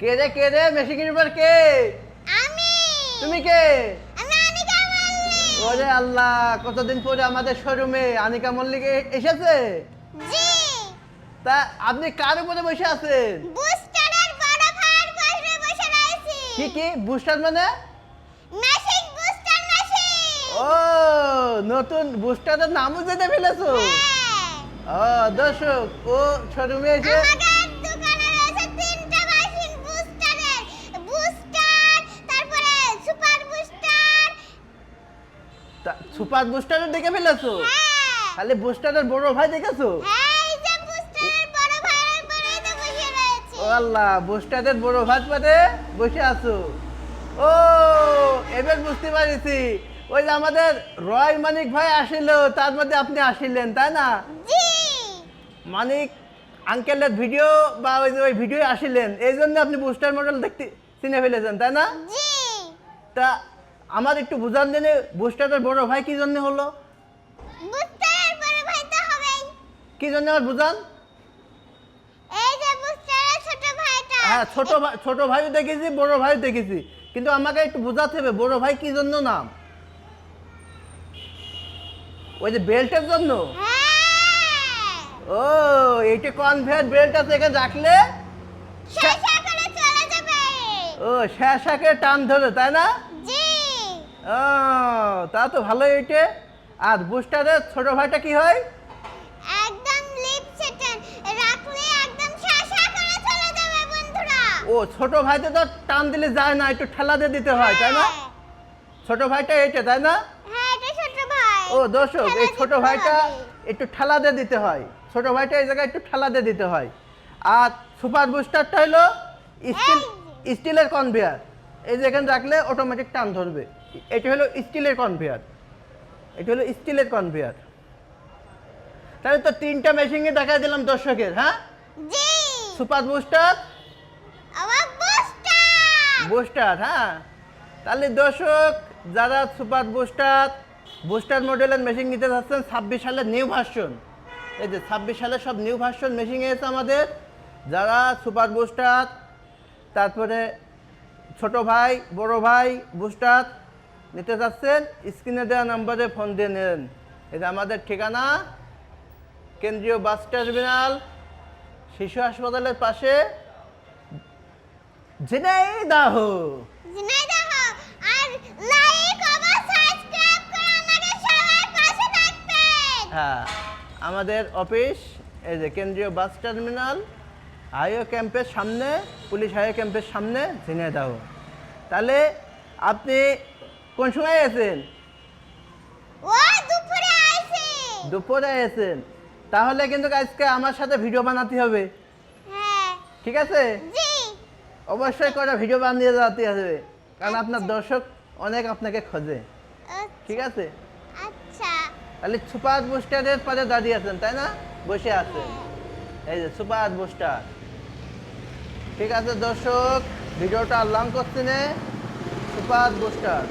কে রে কে ray machine কিনবার কে? আমি। তুমি কে? আমি আনিকা মল্লিক। ওরে আল্লাহ কতদিন পরে আমাদের শোরুমে আনিকা মল্লিক এসেছে? জি। তা আপনি কার উপরে বসে আছেন? বুস্টারের বড় বসে রয়েছি। কি কি? বুস্টার মানে? মেশিন বুস্টার মেশিন ও নতুন বুস্টারের নামও জেনে ফেলেছো? হ্যাঁ। ও দর্শক ও শোরুমে এসে সুপার বুস্টারও দেখে ফেলেছো? হ্যাঁ। খালি বুস্টারের বড় ভাই দেখেছ? হ্যাঁ ও আল্লাহ বুস্টারের বড় ভাত পাতে বসে আছো। ও এবার বুঝতে পারিছি। ওই যে আমাদের রয় মানিক ভাই আসিল তার মধ্যে আপনি আসিলেন তাই না? মানিক আঙ্কেলের ভিডিও বা ওই যে ওই ভিডিও আসিলেন এই জন্য আপনি বুস্টার মডেল দেখতে চিনে ফেলেছেন তাই না? তা আমার একটু বুঝান দেনে বুস্টারের বড় ভাই কি জন্য হলো বুস্টারের বড় ভাই তো হবেই কি জন্য আমার বুঝান এই যে বুস্টারের ছোট ভাইটা হ্যাঁ ছোট ভাই ছোট ভাইও দেখেছি বড় ভাইও দেখেছি কিন্তু আমাকে একটু বোঝাতে হবে বড় ভাই কি জন্য নাম ওই যে বেল্টের জন্য হ্যাঁ ও এইটা কনভেয়ার বেল্ট আছে এখানে রাখলে শেষা করে চলে যাবে ও শেষাকে টান ধরে তাই না ও তা তো ভালোই ওইটে আর বুস্টারের ছোট ভাইটা কি হয়? একদম লিপ সেটেন রাখলে একদম শেষা করে চলে যাবে বন্ধুরা। ও ছোট ভাইতে তো টান দিলে যায় না একটু ঠেলা দিয়ে দিতে হয় তাই না? হ্যাঁ। ছোট ভাইটা এইটা তাই না? হ্যাঁ এটা ছোট ভাই। ও দর্শক এই ছোট ভাইটা একটু ঠেলা দিয়ে দিতে হয়। ছোট ভাইটা এই জায়গায় একটু ঠেলা দিয়ে দিতে হয়। আর সুপার বুস্টারটা হলো স্টিল স্টিলের কনভেয়ার এই যে এখানে রাখলে অটোমেটিক টান ধরবে। এটা হলো স্টিলের কনভেয়ার এটা হলো স্টিলের কনভেয়ার তাহলে তো তিনটা মেশিনে দেখা দিলাম দর্শকের হ্যাঁ? জি। সুপার বুস্টার বুস্টার হ্যাঁ? তাহলে দর্শক যারা সুপার বুস্টার বুস্টার মডেলের মেশিন নিতে যাচ্ছেন ছাব্বিশ সালের নিউ ভার্সন এই যে ছাব্বিশ সালের সব নিউ ভার্সন মেশিন এসেছে আমাদের। যারা সুপার বুস্টার তারপরে ছোট ভাই বড় ভাই বুস্টার নিতে চাচ্ছেন স্ক্রিনে দেওয়া নম্বরে ফোন দিয়ে নেন। এটা আমাদের ঠিকানা কেন্দ্রীয় বাস টার্মিনাল শিশু হাসপাতালের পাশে। ঝিনাইদাহ! হ্যাঁ আমাদের অফিস এই যে কেন্দ্রীয় বাস টার্মিনাল হাইওয়ে ক্যাম্পের সামনে পুলিশ হাইওয়ে ক্যাম্পের সামনে ঝিনাইদাহ। তাহলে আপনি কোন সময় ও দুপুরে এসেছেন তাহলে কিন্তু আজকে আমার সাথে ভিডিও বানাতে হবে। হ্যাঁ। ঠিক আছে? জি। অবশ্যই করে ভিডিও বানিয়ে যেতে হবে। কারণ আপনার দর্শক অনেক আপনাকে খোঁজে। ঠিক আছে? আচ্ছা। তাহলে সুপার বুস্টারের পরে দাঁড়িয়ে আছেন তাই না? বসে আছেন। এই যে সুপার বুস্টার। ঠিক আছে দর্শক ভিডিওটা লং করছি নে। Super booster.